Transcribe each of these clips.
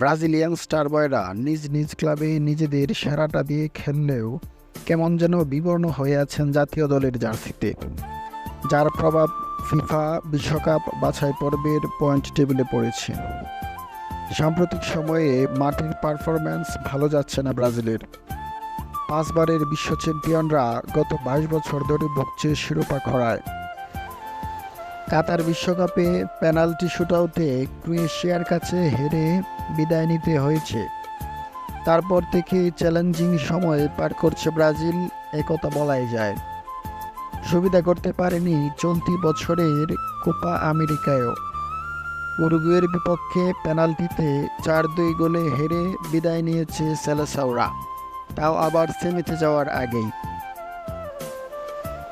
Brazilian star বয়রা নিজ নিজ ক্লাবে নিজেদের সেরাটা দিয়ে খেললেও কেমন যেন বিবর্ণ হয়ে আছেন জাতীয় দলের জার্সিতে, যার প্রভাব ফিফা বিশ্বকাপ বাছাই পর্বের পয়েন্ট টেবিলে পড়েছে। সাম্প্রতিক সময়ে মাঠের পারফরম্যান্স ভালো যাচ্ছে না ব্রাজিলের। পাঁচবারের বিশ্ব চ্যাম্পিয়নরা গত বাইশ বছর ধরে ভুগছে শিরোপা খরায়। কাতার বিশ্বকাপে পেনাল্টি শুটআউটে ক্রোয়েশিয়ার কাছে হেরে বিদায় নিতে হয়েছে। তারপর থেকে চ্যালেঞ্জিং সময় পার করছে ব্রাজিল একথা বলাই যায়। সুবিধা করতে পারেনি চলতি বছরের কোপা আমেরিকায়ও। উরুগুয়ের বিপক্ষে পেনাল্টিতে চার দুই গোলে হেরে বিদায় নিয়েছে সেলেসাওরা তাও আবার সেমিতে যাওয়ার আগেই।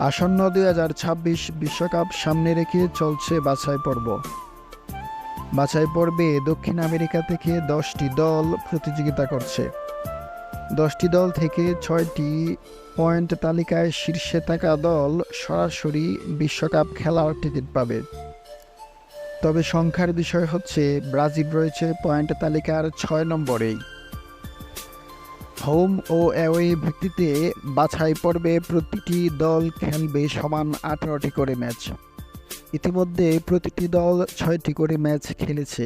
আসন্ন দুই হাজার ছাব্বিশ বিশ্বকাপ সামনে রেখে চলছে বাছাই পর্ব। বাছাই পর্বে দক্ষিণ আমেরিকা থেকে দশটি দল প্রতিযোগিতা করছে। দশটি দল থেকে ছয়টি পয়েন্ট তালিকায় শীর্ষে থাকা দল সরাসরি বিশ্বকাপ খেলার টিকিট পাবে। তবে সংখ্যার বিষয় হচ্ছে, ব্রাজিল রয়েছে পয়েন্ট তালিকার ছয় নম্বরেই। হোম ও অ্যাওয়ে ভিত্তিতে বাছাই পর্বে প্রতিটি দল খেলবে সমান আঠারোটি করে ম্যাচ। ইতিমধ্যে প্রতিটি দল ছয়টি করে ম্যাচ খেলেছে।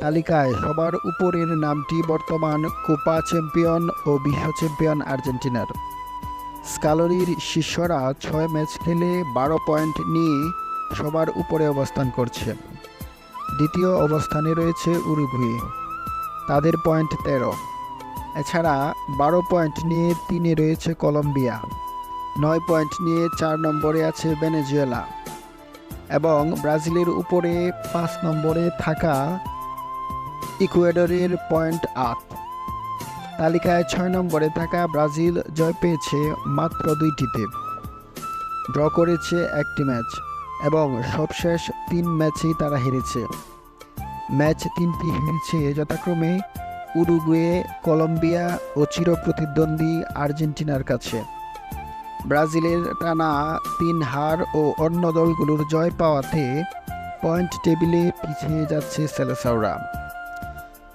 তালিকায় সবার উপরের নামটি বর্তমান কোপা চ্যাম্পিয়ন ও বিশ্ব চ্যাম্পিয়ন আর্জেন্টিনার। স্কালোরির শিষ্যরা ছয় ম্যাচ খেলে বারো পয়েন্ট নিয়ে সবার উপরে অবস্থান করছে। দ্বিতীয় অবস্থানে রয়েছে উরুগুয়ে। তাদের পয়েন্ট তেরো। এছাড়া বারো পয়েন্ট নিয়ে তিনে রয়েছে কলম্বিয়া, নয় পয়েন্ট নিয়ে চার নম্বরে আছে ভেনেজুয়েলা এবং ব্রাজিলের উপরে পাঁচ নম্বরে থাকা ইকুয়েডরের পয়েন্ট আট। তালিকায় ছয় নম্বরে থাকা ব্রাজিল জয় পেয়েছে মাত্র দুইটিতে। ড্র করেছে একটি ম্যাচ এবং সবশেষ তিন ম্যাচেই তারা হেরেছে। ম্যাচ তিনটি হেরেছে যথাক্রমে উরুগুয়ে, কলম্বিয়া ও চিরপ্রতিদ্বন্দ্বী আর্জেন্টিনার কাছে। ব্রাজিলের টানা তিন হার ও অন্য দলগুলোর জয় পাওয়াতে পয়েন্ট টেবিলে পিছিয়ে যাচ্ছে সেলেসাওরা।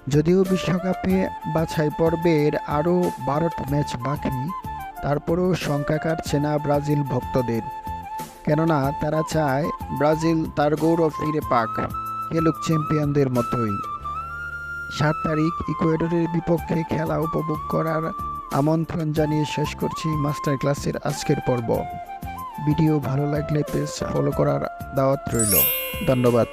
যদিও বিশ্বকাপে বাছাই পর্বের আরও বারোটি ম্যাচ বাকি, তারপরেও সংখ্যা কাটছে না ব্রাজিল ভক্তদের। কেননা তারা চায় ব্রাজিল তার গৌরব ফিরে পাক, খেলুক চ্যাম্পিয়নদের মতোই। সাত তারিখ ইকুয়েডরের বিপক্ষে খেলা উপভোগ করার আমন্ত্রণ জানিয়ে শেষ করছি মাস্টার ক্লাসের আজকের পর্ব। ভিডিও ভালো লাগলে পেজ ফলো করার দাওয়াত রইল। ধন্যবাদ।